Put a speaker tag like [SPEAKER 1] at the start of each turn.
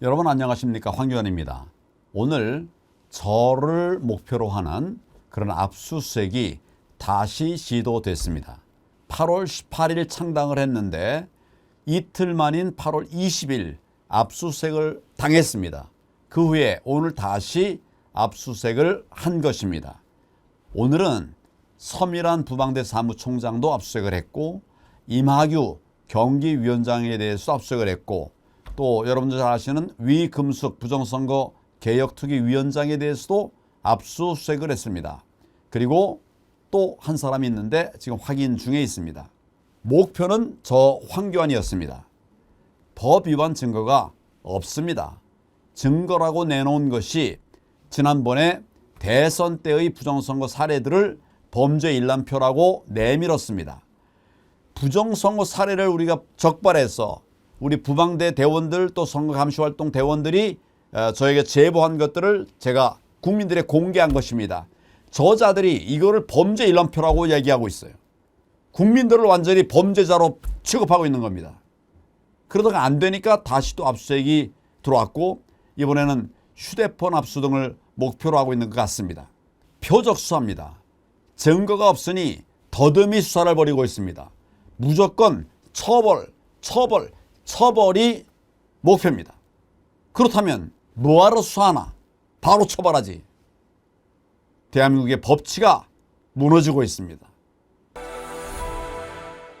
[SPEAKER 1] 여러분 안녕하십니까 황교안입니다. 오늘 저를 목표로 하는 그런 압수수색이 다시 시도됐습니다. 8월 18일 창당을 했는데 이틀 만인 8월 20일 압수수색을 당했습니다. 그 후에 오늘 다시 압수수색을 한 것입니다. 오늘은 서밀한 부방대 사무총장도 압수수색을 했고 임하규 경기위원장에 대해서 압수수색을 했고 또 여러분들 잘 아시는 위금숙 부정선거 개혁특위위원장에 대해서도 압수수색을 했습니다. 그리고 또 한 사람이 있는데 지금 확인 중에 있습니다. 목표는 저 황교안이었습니다. 법 위반 증거가 없습니다. 증거라고 내놓은 것이 지난번에 대선 때의 부정선거 사례들을 범죄 일람표라고 내밀었습니다. 부정선거 사례를 우리가 적발해서 우리 부방대 대원들 또 선거 감시 활동 대원들이 어, 저에게 제보한 것들을 제가 국민들에 공개한 것입니다. 저자들이 이거를 범죄 일람표라고 얘기하고 있어요. 국민들을 완전히 범죄자로 취급하고 있는 겁니다. 그러다가 안 되니까 다시 또 압수수색이 들어왔고 이번에는 휴대폰 압수 등을 목표로 하고 있는 것 같습니다. 표적 수사입니다. 증거가 없으니 더듬이 수사를 벌이고 있습니다. 무조건 처벌, 처벌, 처벌이 목표입니다. 그렇다면 뭐하러 수사하나? 바로 처벌하지. 대한민국의 법치가 무너지고 있습니다.